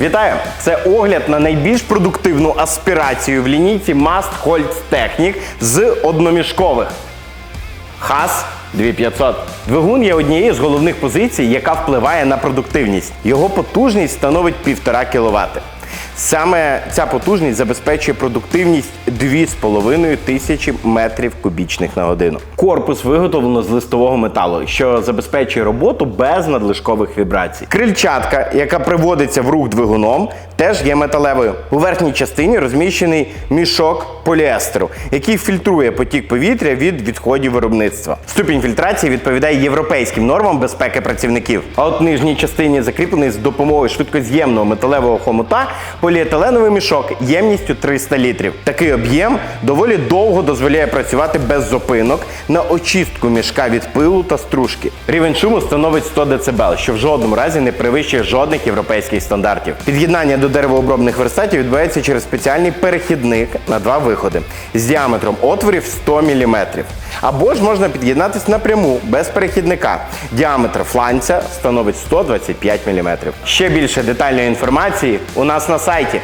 Вітаю! Це огляд на найбільш продуктивну аспірацію в лінійці Must Holz Technic з одномішкових. ХАС 2500. Двигун є однією з головних позицій, яка впливає на продуктивність. Його потужність становить 1,5 кВт. Саме ця потужність забезпечує продуктивність 2,5 тисячі метрів кубічних на годину. Корпус виготовлено з листового металу, що забезпечує роботу без надлишкових вібрацій. Крильчатка, яка приводиться в рух двигуном, теж є металевою. У верхній частині розміщений мішок поліестеру, який фільтрує потік повітря від відходів виробництва. Ступінь фільтрації відповідає європейським нормам безпеки працівників. А от нижній частині закріплений з допомогою швидкоз'ємного металевого хомута поліетиленовий мішок ємністю 300 літрів. Такий об'єм доволі довго дозволяє працювати без зупинок на очистку мішка від пилу та стружки. Рівень шуму становить 100 дБ, що в жодному разі не перевищує жодних європейських стандартів. Під'єднання до деревообробних верстатів відбувається через спеціальний перехідник на два виходи з діаметром отворів 100 мм. Або ж можна під'єднатися напряму без перехідника. Діаметр фланця становить 125 мм. Ще більше детальної інформації у нас на сайті. лайки.